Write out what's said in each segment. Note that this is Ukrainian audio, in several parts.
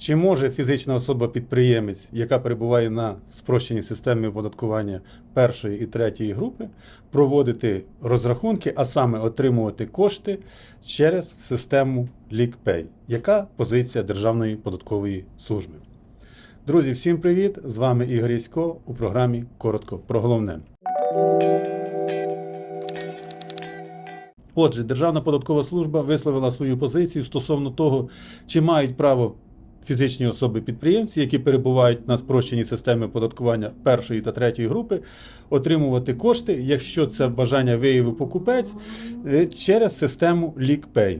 Чи може фізична особа-підприємець, яка перебуває на спрощеній системі оподаткування першої і третьої групи, проводити розрахунки, а саме отримувати кошти через систему LeakPay? Яка позиція Державної податкової служби? Друзі, всім привіт! З вами Ігор Ясько у програмі Коротко про головне. Отже, Державна податкова служба висловила свою позицію стосовно того, чи мають право фізичні особи-підприємці, які перебувають на спрощеній системі податкування першої та третьої групи, отримувати кошти, якщо це бажання виявив покупець, е, через систему LeakPay.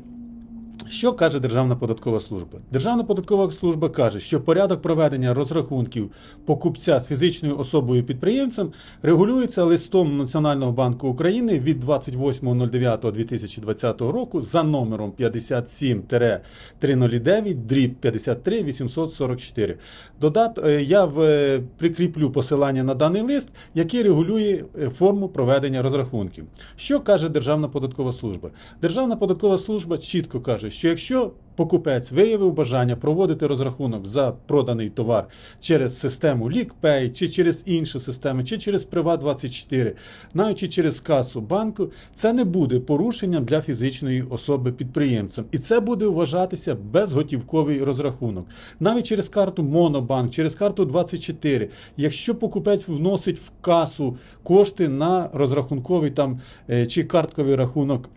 Що каже Державна податкова служба? Державна податкова служба каже, що порядок проведення розрахунків покупця з фізичною особою підприємцем регулюється листом Національного банку України від 28.09.2020 року за номером 57-309 дріб 53 844. Додат, е, я в, е, прикріплю посилання на даний лист, який регулює е, форму проведення розрахунків. Що каже Державна податкова служба? Державна податкова служба чітко каже, що якщо покупець виявив бажання проводити розрахунок за проданий товар через систему LeakPay, чи через інші системи, чи через Privat24, навіть чи через касу банку, це не буде порушенням для фізичної особи підприємцем. І це буде вважатися безготівковий розрахунок. Навіть через карту Монобанк, через карту 24, якщо покупець вносить в касу кошти на розрахунковий там е, чи картковий рахунок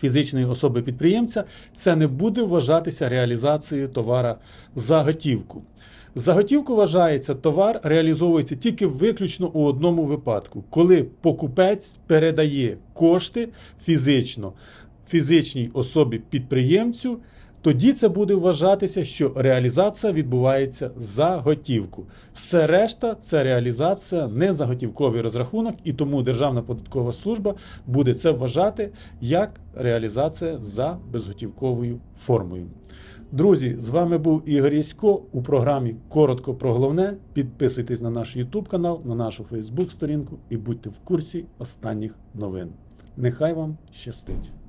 фізичної особи підприємця, це не буде вважатися реалізацією товара за готівку. За готівку вважається товар реалізовується тільки виключно у одному випадку, коли покупець передає кошти фізично фізичній особі підприємцю. Тоді це буде вважатися, що реалізація відбувається за готівку. Все решта це реалізація не за готівковий розрахунок, і тому Державна податкова служба буде це вважати як реалізація за безготівковою формою. Друзі, з вами був Ігор Ясько у програмі Коротко про головне. Підписуйтесь на наш YouTube канал, на нашу Facebook сторінку і будьте в курсі останніх новин. Нехай вам щастить!